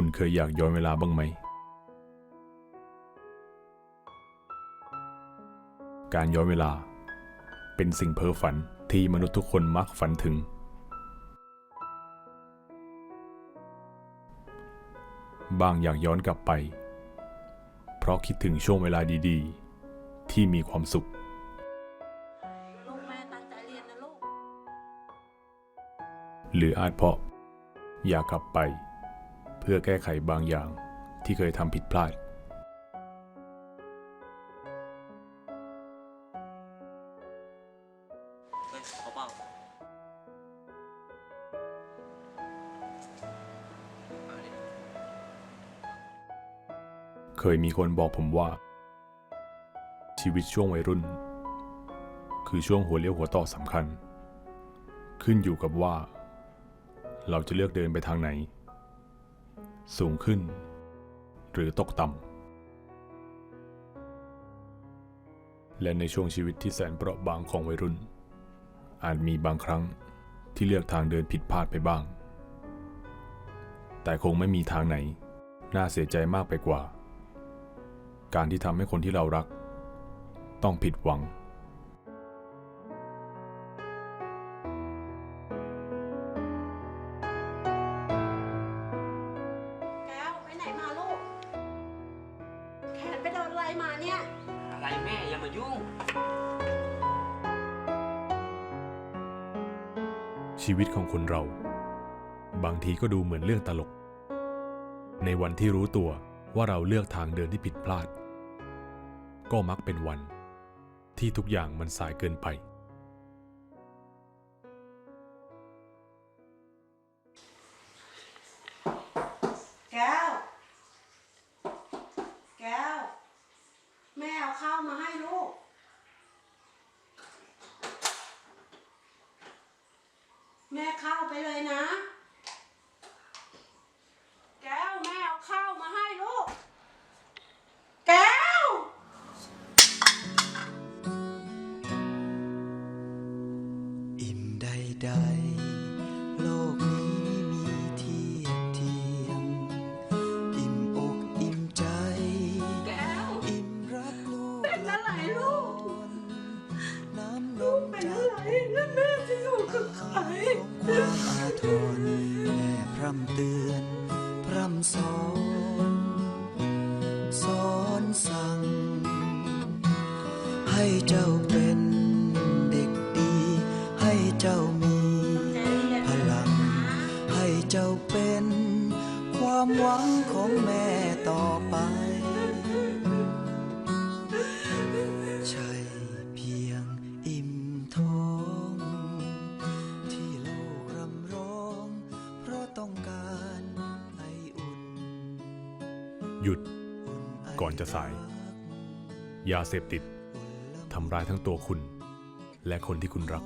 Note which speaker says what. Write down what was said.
Speaker 1: ุณเคยอยากย้อนเวลาบ้างไหม การย้อนเวลา เป็นสิ่งเพ้อฝันที่มนุษย์ทุกคนมักฝันถึง บางอยากย้อนกลับไป เพราะคิดถึงช่วงเวลาดีๆ ที่มีความสุขหรืออาจเพราะอยากกลับไป พื่อแก้ไขบางอย่างที่เคยทำผิดพลาด
Speaker 2: เฮ้ยเขาเปล่าเอาดิ
Speaker 1: เคยมีคนบอกผมว่า ชีวิตช่วงวัยรุ่น คือช่วงหัวเลี้ยวหัวต่อสำคัญ ขึ้นอยู่กับว่า เราจะเลือกเดินไปทางไหน สูงขึ้น หรือตกต่ำ และในช่วงชีวิตที่แสนเปราะบางของวัยรุ่น อาจมีบางครั้งที่เลือกทางเดินผิดพลาดไปบ้าง แต่คงไม่มีทางไหน น่าเสียใจมากไปกว่า การที่ทำให้คนที่เรารัก ต้องผิดหวัง
Speaker 3: มายุ่
Speaker 2: ง
Speaker 1: ชีวิตของคนเรา บางทีก็ดูเหมือนเรื่องตลก ในวันที่รู้ตัวว่าเราเลือกทางเดินที่ผิดพลาด ก็มักเป็นวันที่ทุกอย่างมันสายเกินไป
Speaker 3: เอาข้าวมาให้ลูก แม่เข้าไปเลยนะ แก้วแม่เอาข้าวมาให้ลูก แก้ว
Speaker 4: อิ่มใดๆ ให้เจ้าเป็นเด็กดี ให้เจ้ามีพลัง ให้เจ้าเป็น ความหวังของแม่ต่อไป ใช่เพียงอิ่มท้อง ที่โลกรำร้อง เพราะต้องการไออุ่น
Speaker 1: หยุดก่อนจะสาย ยาเสพติด ทำร้ายทั้งตัวคุณ และคนที่คุณรัก